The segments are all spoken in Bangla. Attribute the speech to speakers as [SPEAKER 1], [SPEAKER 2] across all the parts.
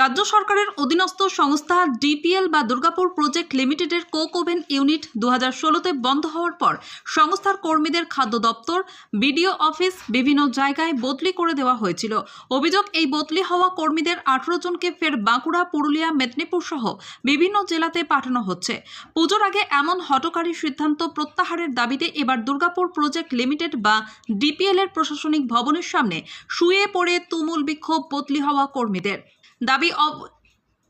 [SPEAKER 1] রাজ্য সরকারের অধীনস্থ সংস্থা ডিপিএল বা দুর্গাপুর প্রজেক্ট লিমিটেডের কোক ওভেন ইউনিট দু হাজার ষোলোতে বন্ধ হওয়ার পর সংস্থার কর্মীদের খাদ্য দপ্তর, বিডিও অফিস বিভিন্ন জায়গায় বদলি করে দেওয়া হয়েছিল। অভিযোগ, এই বদলি হওয়া কর্মীদের আঠারো জনকে ফের বাঁকুড়া, পুরুলিয়া, মেদিনীপুর সহ বিভিন্ন জেলাতে পাঠানো হচ্ছে। পুজোর আগে এমন হটকারী সিদ্ধান্ত প্রত্যাহারের দাবিতে এবার দুর্গাপুর প্রজেক্ট লিমিটেড বা ডিপিএল এর প্রশাসনিক ভবনের সামনে শুয়ে পড়ে তুমুল বিক্ষোভ বদলি হওয়া কর্মীদের। দাবি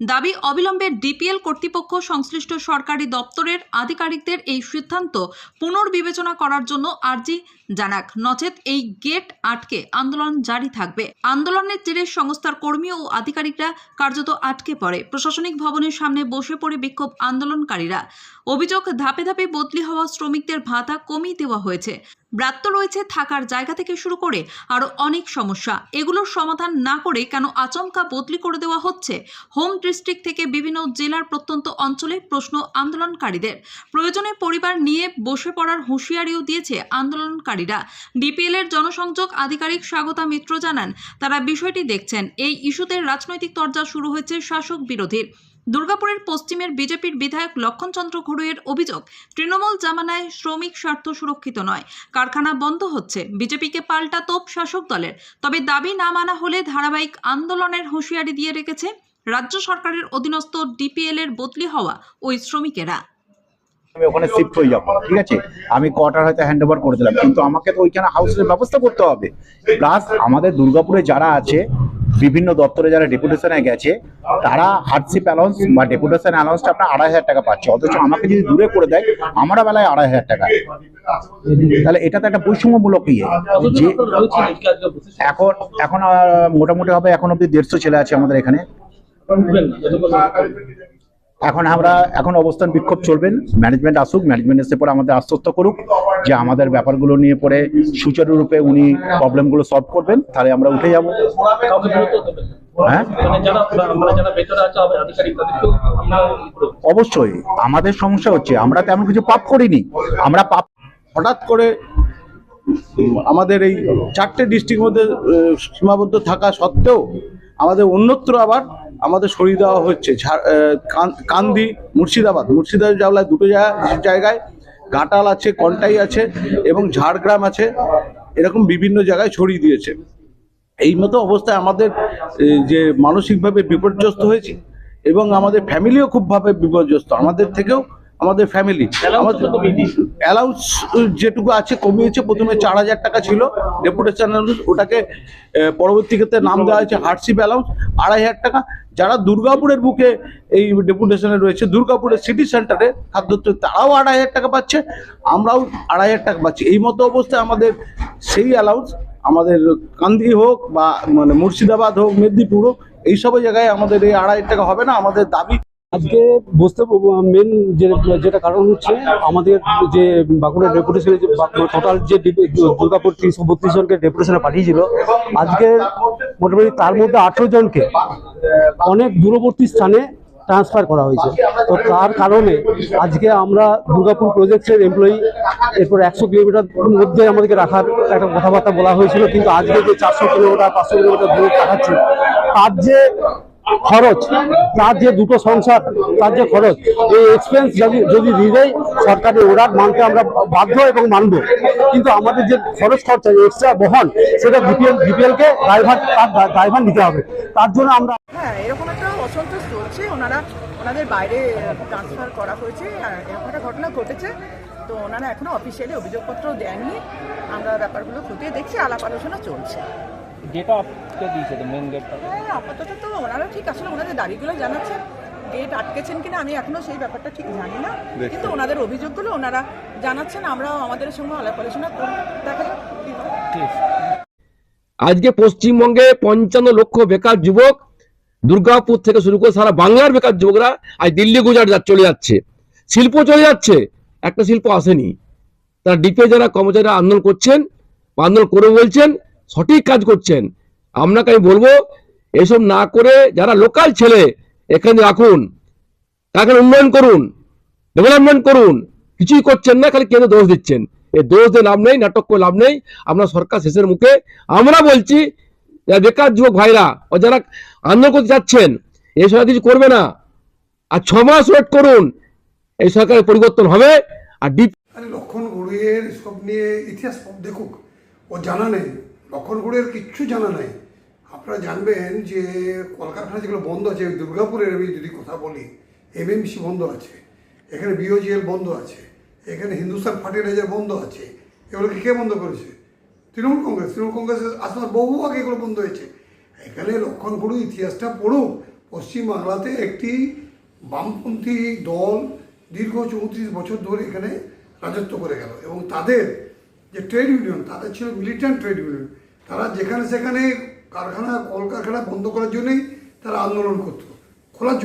[SPEAKER 1] দাবি অবিলম্বে ডিপিএল কর্তৃপক্ষ সংশ্লিষ্ট সরকারি দপ্তরের আধিকারিকদের এই সিদ্ধান্ত পুনর্বিবেচনা করার জন্য আর্জি জানাক। নচেত এই গেট আটকে আন্দোলন জারি থাকবে। আন্দোলনের জেরে সংস্থার কর্মী ও আধিকারিকরা কার্যত আটকে পড়ে। প্রশাসনিক ভবনের সামনে বসে পড়ে বিক্ষোভ আন্দোলনকারীরা। অভিযোগ ধাপে ধাপে বদলি হওয়া শ্রমিকদের ভাতা কমিয়ে দেওয়া হয়েছে। ব্রাত্য রয়েছে থাকার জায়গা থেকে শুরু করে আরও অনেক সমস্যা। এগুলোর সমাধান না করে কেন আচমকা বদলি করে দেওয়া হচ্ছে? হোম ডিস্ট্রিক্ট থেকে বিভিন্ন জেলার প্রত্যন্ত অঞ্চলে প্রশ্ন আন্দোলনকারীদের। প্রয়োজনে পরিবার নিয়ে বসে পড়ার হুঁশিয়ারিও দিয়েছে আন্দোলনকারীরা। ডিপিএল এর জনসংযোগ আধিকারিক স্বাগতা মিত্র জানান, তারা বিষয়টি দেখছেন। এই ইস্যুতে রাজনৈতিক তরজা শুরু হয়েছে শাসক বিরোধীর। দুর্গাপুরের পশ্চিমের বিজেপির বিধায়ক লক্ষণচন্দ্র ঘড়ুয়ের অভিযোগ, তৃণমূল জামানায় শ্রমিক স্বার্থ সুরক্ষিত নয়। কারখানা বন্ধ হচ্ছে, বিজেপিকে পাল্টা তোপ শাসক দলের। তবে দাবি না মানা হলে ধারাবাহিক আন্দোলনের হুঁশিয়ারি দিয়ে রেখেছে রাজ্য সরকারের অধীনস্থ ডিপিএল এর বদলি হওয়া ওই শ্রমিকেরা।
[SPEAKER 2] আমি ওখানে শিফট হয়ে যাব, ঠিক আছে? আমি কোয়ার্টার হয়তো হ্যান্ড ওভার করে দিলাম, কিন্তু আমাকে তো ওইখানে হাউসের ব্যবস্থা করতে হবে। প্লাস আমাদের দুর্গাপুরে যারা আছে বিভিন্ন দপ্তরে যারা ডেপুটেশনে গেছে, তারা হার্ডশিপ অ্যালাউন্স বা ডেপুটেশন অ্যালাউন্সটা আপনার আড়াই হাজার টাকা পাচ্ছে। অথচ আমাকে যদি দূরে করে দেয় আমার বেলায় আড়াই হাজার টাকা। তাহলে এটা তো একটা বৈষম্যমূলক ইয়ে। যে এখন এখন মোটামুটি হবে, এখন অব্দি দেড়শো ছেলে আছে আমাদের এখানে। এখন আমরা, এখন অবস্থান বিক্ষোভ চলবেন ম্যানেজমেন্ট আসুক ম্যানেজমেন্ট এসে পরে আমাদের আশ্বস্ত করুক যে আমাদের ব্যাপারগুলো নিয়ে পরে সুচারুরূপে উনি প্রবলেমগুলো সলভ করবেন, তাহলে আমরা উঠে যাব। হ্যাঁ। অবশ্যই, আমাদের সমস্যা হচ্ছে, আমরা তেমন কিছু পাপ করিনি আমরা পাপ
[SPEAKER 3] হঠাৎ করে আমাদের এই চারটে ডিস্ট্রিক্ট মধ্যে সীমাবদ্ধ থাকা সত্ত্বেও আমাদের অন্যত্র আবার আমাদের সরিয়ে দেওয়া হচ্ছে। কান্দি, মুর্শিদাবাদ। মুর্শিদাবাদ জাওলায় দুটো জায়গা- জায়গায় ঘাটাল আছে কন্টাই আছে এবং ঝাড়গ্রাম আছে। এরকম বিভিন্ন জায়গায় ছড়িয়ে দিয়েছে। এই মতো অবস্থায় আমাদের যে মানসিকভাবে বিপর্যস্ত হয়েছে এবং আমাদের ফ্যামিলিও খুবভাবে বিপর্যস্ত। আমাদের থেকেও আমাদের ফ্যামিলি আমাদের অ্যালাউন্স যেটুকু আছে কমিয়েছে। প্রথমে চার হাজার টাকা ছিল। ডেপুটেশন ওটাকে পরবর্তী ক্ষেত্রে নাম দেওয়া হয়েছে হার্ডশিপ অ্যালাউন্স আড়াই হাজার টাকা। যারা দুর্গাপুরের বুকে এই ডেপুটেশনে রয়েছে দুর্গাপুরের সিটি সেন্টারে খাদ্য তারাও আড়াই হাজার টাকা পাচ্ছে আমরাও আড়াই হাজার টাকা পাচ্ছি। এই মতো অবস্থায় আমাদের সেই অ্যালাউন্স আমাদের কান্দি হোক বা মানে মুর্শিদাবাদ হোক মেদিনীপুর হোক এইসব জায়গায় আমাদের এই আড়াই হাজার টাকা হবে না। আমাদের দাবি
[SPEAKER 4] আজকে বুঝতে মেন যেটা কারণ হচ্ছে আমাদের যে বাঁকুড়ার ডেপুটেশনে যে টোটাল যে দুর্গাপুর তিনশো বত্রিশ জনকে ডেপুটেশনে পাঠিয়েছিল, আজকে মোটামুটি তার মধ্যে আঠেরো জনকে অনেক দূরবর্তী স্থানে ট্রান্সফার করা হয়েছে। তো তার কারণে আজকে আমরা দুর্গাপুর প্রজেক্টের এমপ্লয়ি এরপর একশো কিলোমিটার মধ্যে আমাদেরকে রাখার একটা কথাবার্তা বলা হয়েছিল, কিন্তু আজকে যে চারশো কিলোমিটার, পাঁচশো কিলোমিটার দূরে পাঠাচ্ছে তার যে খরচ, তার যে দুটো সংসার, তার যে খরচ, এই এক্সপেন্স যদি যদি দেয় সরকারের অর্ডার মানতে আমরা বাধ্য এবং মানব। কিন্তু আমাদের যে খরচ খরচা এক্সট্রা বহন, সেটা বিপিএল বিপিএলকে ড্রাইভার তার ড্রাইভার নিতে হবে। তার জন্য আমরা
[SPEAKER 5] হ্যাঁ এরকম একটা অসন্তোষ চলছে। ওনারা, ওনাদের বাইরে ট্রান্সফার করা হয়েছে। আর এরকম একটা ঘটনা ঘটেছে। তো ওনারা এখনও অফিসিয়ালি অভিযোগপত্র দেননি। আমরা ব্যাপারগুলো খতিয়ে দেখছি, আলাপ আলোচনা চলছে।
[SPEAKER 6] আটকে দিয়েছে? তো মেন গেটটা
[SPEAKER 5] আপাতত তো ওনারা ঠিক আসলে ওনাদের দাড়িগুলো জানাচ্ছেন গেট আটকেছেন কিনা আমি এখনও সেই ব্যাপারটা ঠিক জানি না। কিন্তু ওনাদের অভিযোগগুলো ওনারা জানাচ্ছেন আমরাও আমাদের সঙ্গে আলাপ আলোচনা করব দেখা যাক
[SPEAKER 7] আজকে পশ্চিমবঙ্গে পঞ্চান্ন লক্ষ বেকার যুবক দুর্গাপুর থেকে শুরু করে সারা বাংলার বেকার যুবকরা আজ দিল্লি গুজরাট যা- চলে যাচ্ছে। শিল্প চলে যাচ্ছে একটা শিল্প আসেনি। তারা ডিপে যারা কর্মচারীরা আন্দোলন করছেন আন্দোলন করে বলছেন সঠিক কাজ করছেন। আপনাকে আমি বলব, এসব না করে যারা লোকাল ছেলে, এখানে রাখুন। তাকে উন্নয়ন করুন ডেভেলপমেন্ট করুন। কিছুই করছেন না, খালি কেন্দ্র দোষ দিচ্ছেন। এই দোষ দিয়ে লাভ নেই, নাটক করে লাভ নেই। আমরা সরকার শেষের মুখে, আমরা বলছি বেকার যুবক ভাইরা, ও যারা আন্দোলন করতে যাচ্ছেন, এই সরকার কিছু করবে না। আর ছ মাস ওয়েট করুন, এই সরকারের পরিবর্তন হবে। আর ডিপ
[SPEAKER 8] লক্ষণ গুড়িয়ের সব নিয়ে ইতিহাস দেখুক। ও জানা নেই। লক্ষণ গুড়িয়ের কিচ্ছু জানা নাই। আপনারা জানবেন যে কলকারখানা যেগুলো বন্ধ আছে, দুর্গাপুরের আমি যদি কথা বলি এমএমসি বন্ধ আছে, এখানে বিওজিএল বন্ধ আছে, এখানে হিন্দুস্তান ফার্টিলাইজার বন্ধ আছে, এগুলোকে কে বন্ধ করেছে? তৃণমূল কংগ্রেস। তৃণমূল কংগ্রেসের আসার বহু আগে এগুলো বন্ধ হয়েছে। এখানে লক্ষণ গুরু ইতিহাসটা পড়ুক পশ্চিমবাংলাতে একটি বামপন্থী দল দীর্ঘ চৌত্রিশ বছর ধরে এখানে রাজত্ব করে গেল এবং তাদের যে ট্রেড ইউনিয়ন, তাদের ছিল মিলিটেন্ট ট্রেড ইউনিয়ন। তারা যেখানে সেখানে কারখানা কলকারখানা বন্ধ করার জন্যই তারা আন্দোলন করত খোলার জন্য।